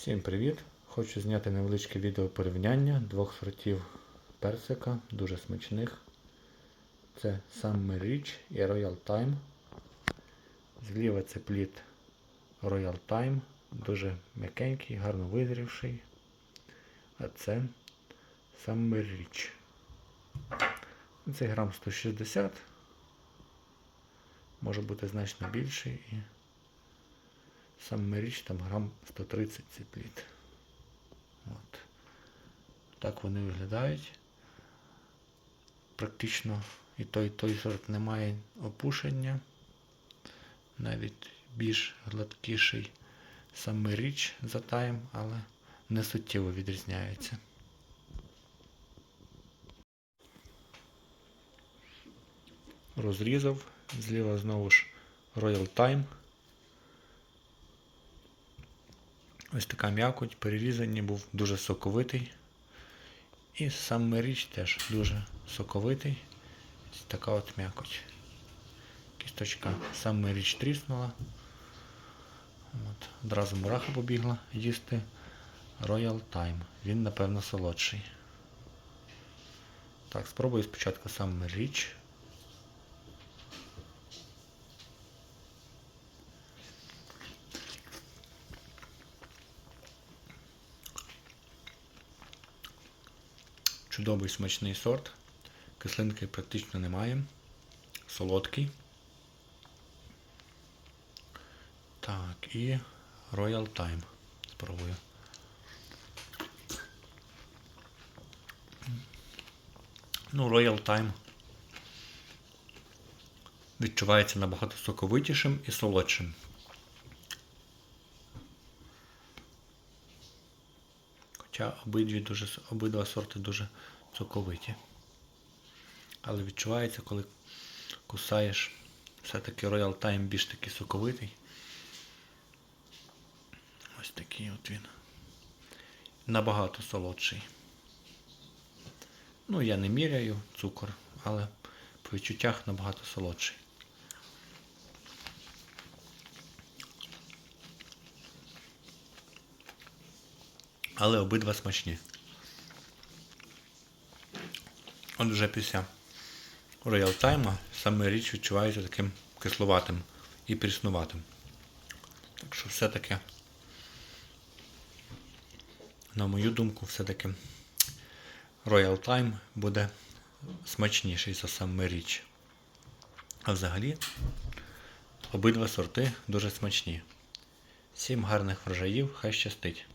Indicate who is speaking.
Speaker 1: Всім привіт! Хочу зняти невеличке відео порівняння двох сортів персика, дуже смачних. Це Summer Rich і Royal Time. Зліва це плід Royal Time, дуже м'якенький, гарно визрівший. А це Summer Rich. Це грам 160. Може бути значно більший. Summer Rich там грам 130 цей плід. От. Так вони виглядають. Практично і той, і той сорт не має опушення. Навіть більш гладкіший саме річ за таєм, але не суттєво відрізняється. Розрізав. Зліва знову ж Royal Time. Ось така м'якоть, перерізаний був дуже соковитий. І сам річ теж дуже соковитий. Ось така от м'якоть. Кісточка сам річ тріснула. От. Одразу мураха побігла їсти Royal Time. Він, напевно, солодший. Так, спробую спочатку сам річ. Чудовий смачний сорт. Кислинки практично немає. Солодкий. Так, і Royal Time. Спробую. Ну, Royal Time відчувається набагато соковитішим і солодшим. Хоча обидві дуже, обидва сорти дуже соковиті. Але відчувається, коли кусаєш, все-таки Royal Time більш такий соковитий. Ось такий от він. Набагато солодший. Ну, я не міряю цукор, але по відчуттях набагато солодший. Але обидва смачні. От вже після Royal Time саме річ відчувається таким кисловатим і пріснуватим. Так що все-таки, на мою думку, все-таки Royal Time буде смачніший за саме річ. А взагалі, обидва сорти дуже смачні. Всім гарних врожаїв, хай щастить!